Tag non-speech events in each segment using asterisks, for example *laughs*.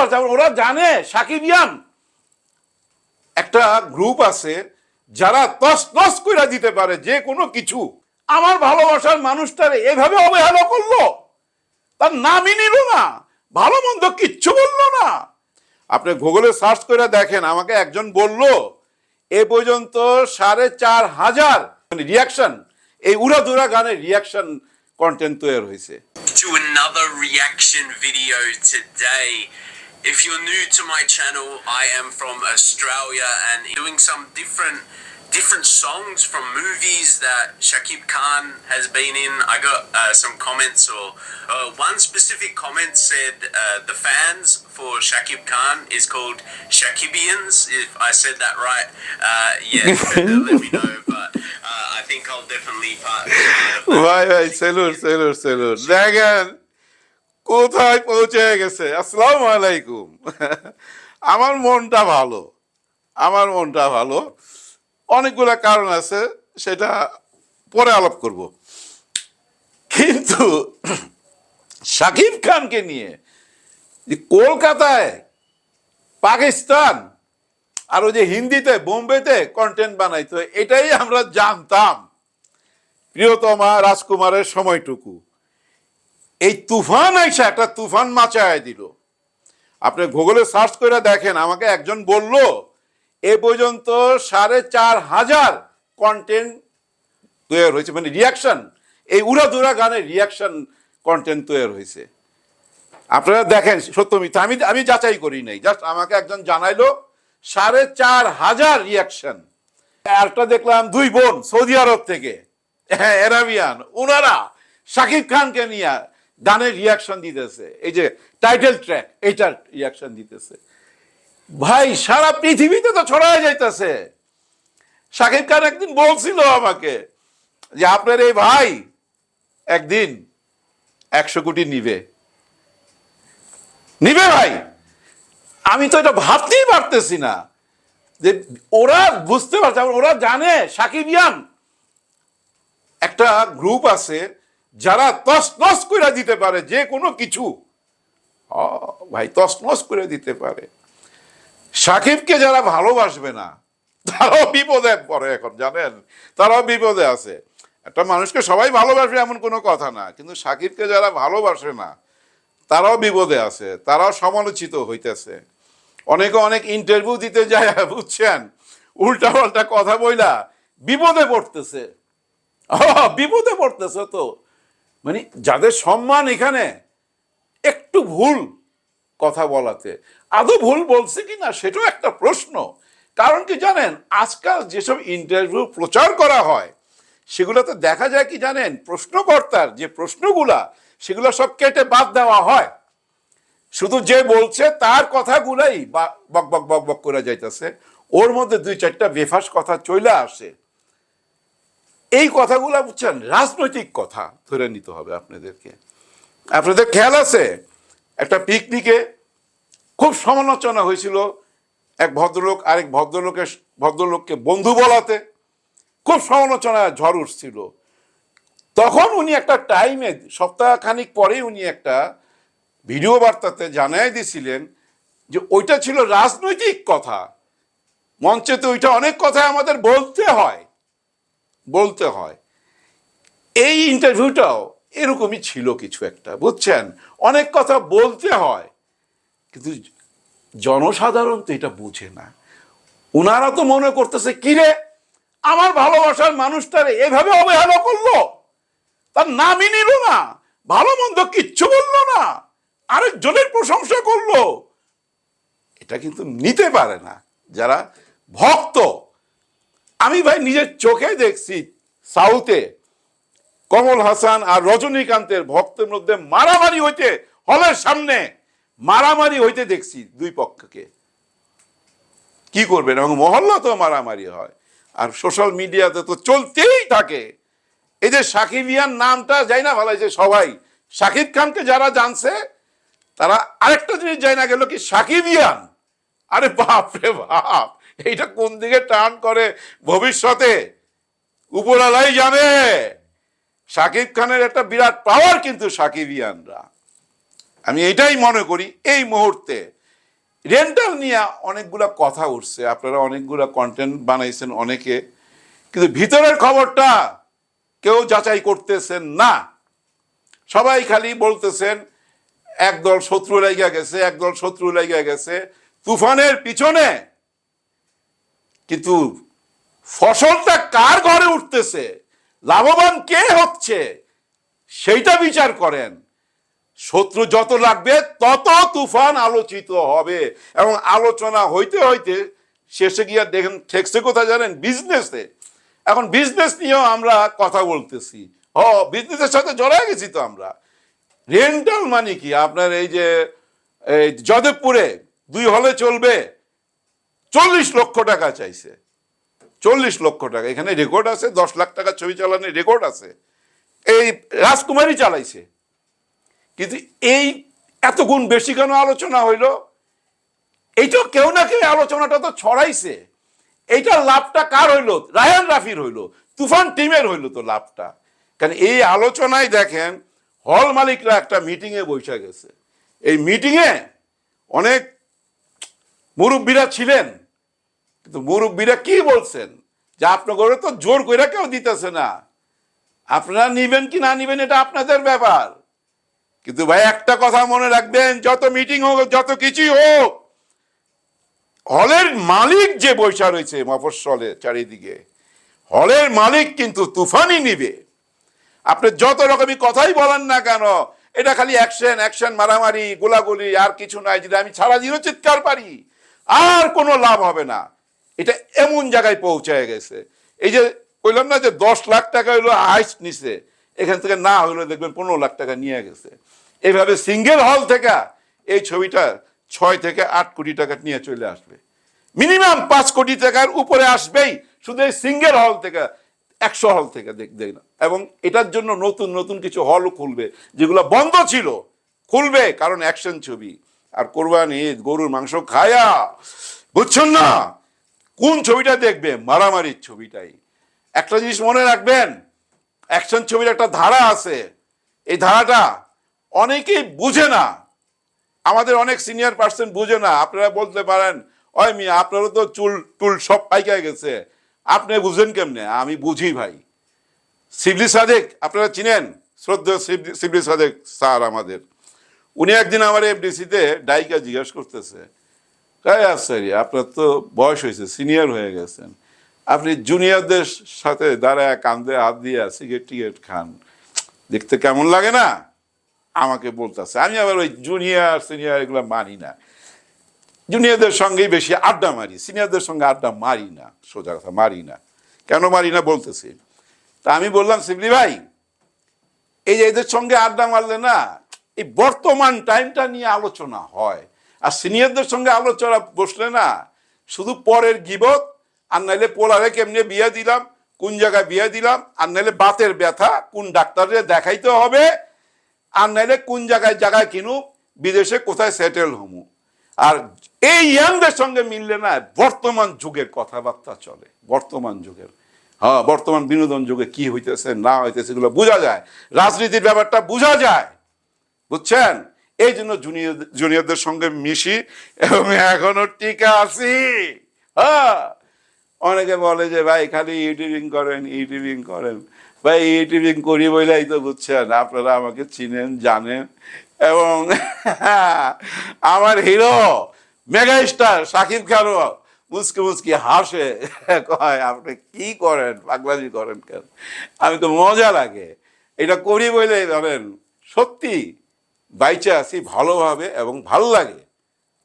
পারছে ওরা জানে সাকিবিয়ান একটা গ্রুপ আছে যারা তস তস করে দিতে পারে যে কোনো কিছু। আমার ভালোবাসার মানুষটারে এভাবে অবহেলা করল? তার নামই নিল না ভালো মন্দ কিচ্ছু বলল না। আপনি গুগলে সার্চ করে দেখেন আমাকে একজন বলল এ পর্যন্ত সাড়ে চার হাজার রিয়াকশন এই উড়াধুরা গানের রিয়াকশন কন্টেন্ট তৈরি হয়েছে। To another reaction video today. If you're new to my channel, I am from Australia and doing some different different songs from movies that Shakib Khan has been in. I got uh, some comments, or uh, one specific comment said uh, the fans for Shakib Khan is called Shakibians. If I said that right, uh, yeah, *laughs* uh, let me know. But uh, I think I'll definitely part. Why, why, salute, salute, salute. Dragon. কোথায় পৌঁছে গেছে? আসসালামু আলাইকুম। আমার মনটা ভালো। আমার মনটা ভালো। অনেকগুলো কারণ আছে, সেটা পরে আলাপ করব। কিন্তু শাকিব খানকে নিয়ে কলকাতায়, পাকিস্তান, আর ওই যে হিন্দিতে, বোম্বেতে কন্টেন্ট বানাইতো, এটাই আমরা জানতাম। প্রিয়তমা রাজকুমারের সময়টুকু। এই তুফান এসে একটা তুফান মাচায় দিল। আপনি গুগলে সার্চ করে দেখেন, আমাকে একজন বলল, এ পর্যন্ত সাড়ে চার হাজার কন্টেন্ট তৈরি হয়েছে। মানে রিয়াকশন এই উড়াধুরা গানের রিয়াকশন কন্টেন্ট তৈরি হয়েছে। আপনারা দেখেন, সত্য মিথ্যা, আমি আমি যাচাই করি নাই। জাস্ট আমাকে একজন জানাইলো, সাড়ে চার হাজার রিয়াকশন একটা দেখলাম, দুই বোন সৌদি আরব থেকে হ্যাঁ এরাবিয়ান ওনারা শাকিব খানকে নিয়ে গানের রিয়াকশন দিতেছে। এই যে টাইটেল ট্র্যাক এইটার রিয়াকশন দিতেছে। ভাই, সারা পৃথিবীতে তো ছড়ায় যাইতেছে। শাকিব খান একদিন বলছিল আমাকে যে, আপনার এই ভাই একদিন একশো কোটি নিবে। নিবে ভাই? আমি তো এটা ভাবতেই পারতেছি না যে, ওরা বুঝতে পারছে, ওরা জানে সাকিবিয়ান একটা গ্রুপ আছে যারা তসনস করে দিতে পারে, যে কোনো কিছু। ভাই, তসনস করে দিতে পারে। সাকিবকে যারা ভালোবাসবে না, তারাও বিপদে পড়ে এখন, জানেন? তারাও বিপদে আছে। একটা মানুষকে সবাই ভালোবাসবে এমন কোনো কথা না, কিন্তু সাকিবকে যারা ভালোবাসে না, তারাও বিপদে আছে, তারাও সমালোচিত হইতেছে। অনেকে অনেক ইন্টারভিউ দিতে যায়, বুঝছেন? উল্টা পাল্টা কথা বইলা বিপদে পড়তেছে। বিপদে পড়তেছে তো। মানে যাদের সম্মান এখানে, একটু ভুল কথা বলাতে। আদৌ ভুল বলছে কি না সেটাও একটা প্রশ্ন। কারণ কি জানেন, আজকাল যেসব ইন্টারভিউ প্রচার করা হয় সেগুলোতে দেখা যায় কি জানেন, প্রশ্নকর্তার যে প্রশ্নগুলা, সেগুলো সব কেটে বাদ দেওয়া হয়। শুধু যে বলছে তার কথাগুলাই বক বক বক বক করে যাইতেছে। ওর মধ্যে দুই চারটা বেফাস কথা চলে আসে। কথাগুলা বুঝছেন? রাজনৈতিক কথা ধরে নিতে হবে আপনাদেরকে। আপনাদের খেয়াল আছে? একটা পিকনিকে খুব সমালোচনা হয়েছিল এক ভদ্রলোক, আরেক ভদ্রলোকের ভদ্রলোককে বন্ধু বলাতে। খুব সমালোচনা ঝড় উঠছিল। তখন উনি একটা টাইমে সপ্তাহ খানিক পরেই উনি একটা ভিডিও বার্তাতে জানাই দিছিলেন যে ওইটা ছিল রাজনৈতিক কথা। মঞ্চে তো ওইটা অনেক কথা আমাদের বলতে হয়। বলতে হয়। এই ইন্টারভিউটাও এরকমই ছিল কিছু একটা, বুঝছেন? অনেক কথা বলতে হয়, কিন্তু জনসাধারণ তো এটা বুঝে না। ওনারা তো মনে করতেছে, কিরে, আমার ভালোবাসার মানুষটারে এভাবে অবহেলা করল? তার নামই নিল না, ভালো মন্দ কিচ্ছু বলল না, আরেকজনের প্রশংসা করল। এটা কিন্তু নিতে পারে না, যারা ভক্ত। আমি ভাই নিজের চোখে দেখছি সাউথে কমল হাসান আর রজনীকান্তের ভক্তের মধ্যে মারামারি হইতে, হলের সামনে মারামারি হইতে দেখছি দুই পক্ষকে। কি করবেন? এবং মহল্লা তো মারামারি হয়। আর সোশ্যাল মিডিয়াতে তো চলতেই থাকে। এই যে সাকিবিয়ান নামটা যাই না ভালো যে সবাই। সাকিব খানকে যারা জানছে, তারা আরেকটা জিনিস যাই না গেল কি সাকিব সাকিবিয়ান আরে বাপ রে বাপ! এইটা কোন দিকে টার্ন করে? ভবিষ্যতে উপরালাই যাবে সাকিব খানের একটা বিরাট পাওয়ার কিন্তু সাকিবিয়ানরা। আমি এটাই মনে করি, এই মুহূর্তে। রেন্টাল নিয়ে অনেকগুলা কথা উঠছে, আপনারা অনেকগুলা কন্টেন্ট বানাইছেন অনেকে। কিন্তু ভিতরের খবরটা কেউ যাচাই করতেছেন না। সবাই খালি বলতেছেন, একদল শত্রু লাইগা গেছে, একদল শত্রু লাইগা গেছে। তুফানের পিছনে কিন্তু ফসলটা কার ঘরে উঠতেছে? লাভবান কে হচ্ছে? সেইটা বিচার করেন। শত্রু যত লাগবে, তত তুফান আলোচিত হবে। এবং আলোচনা হইতে হইতে শেষে গিয়ে দেখেন, ঠেকছে কোথায় জানেন? বিজনেসে এখন বিজনেস নিয়েও আমরা কথা বলতেছি। হ বিজনেসের সাথে জড়ায় গেছি তো আমরা। রেন্টাল মানে কি? আপনার এই যে, এই যাদবপুরে দুই হলে চলবে। চল্লিশ লক্ষ টাকা চাইছে। চল্লিশ লক্ষ টাকা। এখানে রেকর্ড আছে, দশ লাখ টাকা ছবি চালানোর রেকর্ড আছে। এই রাজকুমারী চালাইছে। কিন্তু এই এত গুণ বেশি কেন আলোচনা হইল? এইটা কেউ না কেউ আলোচনাটা তো ছড়াইছে। এইটা লাভটা কার হইল? রায়ান রাফির হইল। তুফান টিমের হইল তো লাভটা। কারণ এই আলোচনায় দেখেন, হল মালিকরা একটা মিটিংয়ে বসে গেছে। এই মিটিংয়ে অনেক মুরব্বীরা ছিলেন। কিন্তু মুরব্বীরা কি বলছেন? যে আপনাদের তো জোর করে কেউ দিতেছে না। আপনারা নিবেন কি না নিবেন এটা আপনাদের ব্যাপার। কিন্তু ভাই, একটা কথা মনে রাখবেন, যত মিটিং হোক, যত কিছুই হোক, হলের মালিক যে বৈশা রয়েছে মফস্বলে চারিদিকে, হলের মালিক কিন্তু তুফানই নিবে। আপনি যত রকমই কথাই বলেন না কেন, এটা খালি অ্যাকশন অ্যাকশন মারামারি, গোলাগুলি, আর কিছু নাই যদি আমি সারা দিনও চিৎকার পারি, আর কোনো লাভ হবে না। এটা এমন জায়গায় পৌঁছায় গেছে। এই যে কইলাম না যে দশ লাখ টাকা হইল হাইস্ট নিছে, এখান থেকে না হইল দেখবেন পনেরো লাখ টাকা নিয়ে গেছে। এইভাবে সিঙ্গেল হল থেকে এই ছবিটা ছয় থেকে আট কোটি টাকা নিয়ে চলে আসবে। মিনিমাম পাঁচ কোটি টাকার উপরে আসবেই, শুধু এই সিঙ্গেল হল থেকে, একশো হল থেকে দেখ দেখ না। এবং এটার জন্য নতুন নতুন কিছু হলও খুলবে, যেগুলো বন্ধ ছিল, খুলবে, কারণ অ্যাকশন ছবি। আর কোরবানি ঈদ, গরুর মাংস খায়া, বুঝছেন না? কোন ছবিটা দেখবে মারামারির ছবিটাই। একটা জিনিস মনে রাখবেন অ্যাকশন ছবির একটা ধারা আছে। এই ধারাটা অনেকেই বুঝে না। আমাদের অনেক সিনিয়র পার্সন বুঝে না। আপনারা বলতে পারেন, ওই মিয়া, আপনারও তো চুল, টুল সব পাইকায় গেছে। আপনি বুঝেন কেমনে? আমি বুঝি ভাই। শিবলি সাদেক, আপনারা চিনেন? শ্রদ্ধেয় শিবলি- শিবলি সাদেক স্যার আমাদের। উনি একদিন আমার এফডিসিতে ডাইকা জিজ্ঞেস করতেছে তাই আশ্চর্য আপনার তো বয়স হয়েছে সিনিয়র হয়ে গেছেন। আপনি জুনিয়রদের সাথে দাঁড়ায় কান্দে হাত দিয়ে সিগারেট টিকেট খান। দেখতে কেমন লাগে না? আমাকে বলতেছে। আমি আবার ওই জুনিয়র সিনিয়র এগুলো মানি না। জুনিয়রদের সঙ্গেই বেশি আড্ডা মারি। সিনিয়রদের সঙ্গে আড্ডা মারি না। সোজা কথা, মারি না। কেন মারি না বলতেছি? তা আমি বললাম, শিবলি ভাই, এই যে এদের সঙ্গে আড্ডা মারলে না, এই বর্তমান টাইমটা নিয়ে আলোচনা হয়। আর সিনিয়রদের সঙ্গে আলোচনা বসলে না, শুধু পরের গিবত, আর নাইলে পোলারে কেমনে বিয়ে দিলাম, কোন জায়গায় বিয়ে দিলাম, আর নাইলে বাতের ব্যথা, কোন ডাক্তারে দেখাইতে হবে, আর নাইলে কোন জায়গায় জায়গায় কিনু, বিদেশে কোথায় সেটেল হমু। আর এই ইয়াংদের সঙ্গে মিললে না, বর্তমান যুগের কথাবার্তা চলে, বর্তমান যুগের। হ্যাঁ বর্তমান বিনোদন যুগে কি হইতেছে, না হইতেছে, এগুলো বোঝা যায়। রাজনীতির ব্যাপারটা বোঝা যায়, বুঝছেন? এই জন্য জুনিয়র জুনিয়রদের সঙ্গে মিশি এবং এখনও টিকা আছি। হ্যাঁ? অনেকে বলে যে, ভাই, খালি ইউটিউবিং করেন ইউটিউবিং করেন। ভাই ইউটিউবিং করি বলেই তো বুঝছেন, আপনারা আমাকে চিনেন, জানেন এবং *laughs* আমার হিরো মেগা স্টার সাকিব খানও মুসকি মুসকি হাসে, কয়, আপনি কি করেন? পাগলামি করেন কেন? আমি তো মজা লাগে। এটা করি বলে ধরেন, সত্যি। বাইচে আছি ভালোভাবে এবং ভালো লাগে।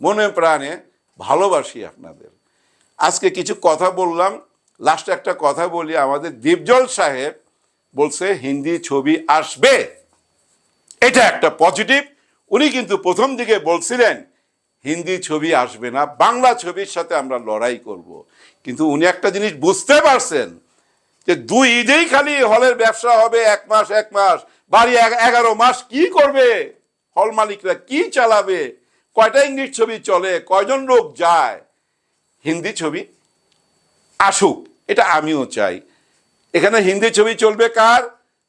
মনে প্রাণে ভালোবাসি আপনাদের। আজকে কিছু কথা বললাম। লাস্টে একটা কথা বলি। আমাদের দীপজল সাহেব বলছে, হিন্দি ছবি আসবে। এটা একটা পজিটিভ উনি কিন্তু প্রথম দিকে বলছিলেন, হিন্দি ছবি আসবে না, বাংলা ছবির সাথে আমরা লড়াই করব। কিন্তু উনি একটা জিনিস বুঝতে পারছেন, যে দুই ঈদেই খালি হলের ব্যবসা হবে, এক মাস এক মাস, বাড়ি এগারো মাস কি করবে? হল মালিকরা কি চালাবে? কয়টা ইংলিশ ছবি চলে? কয়জন লোক যায়? হিন্দি ছবি আসুক, এটা আমিও চাই। এখানে হিন্দি ছবি চলবে কার?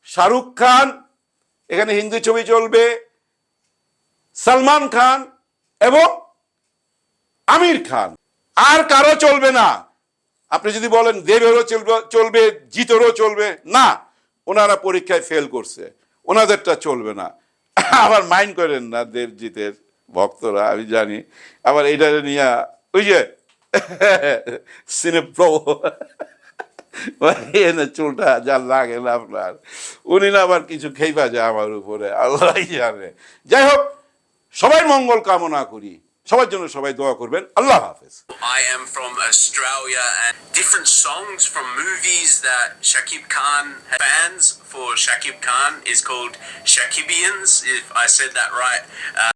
শাহরুখ খান। এখানে হিন্দি ছবি চলবে সালমান খান এবং আমির খান। আর কারও চলবে না। আপনি যদি বলেন দেবেরও চলবে চলবে, জিতেরও চলবে, না, ওনারা পরীক্ষায় ফেল করছে। ওনাদেরটা চলবে না। আবার মাইন্ড করেন না দেবজিতের ভক্তরা, আমি জানি। আবার এটা নিয়ে, ওই যে, সিনেপ্রভু চুলটা যা লাগে না আপনার উনি না আবার কিছু খেইবা যায় আমার উপরে আল্লাহ জানে। যাই হোক, সবাই মঙ্গল কামনা করি। সবার জন্য সবাই দোয়া করবেন আল্লাহ হাফেজ I am from Australia and different songs from movies that Shakib Khan had. fans for Shakib Khan is called Shakibians, if I said that right. Uh,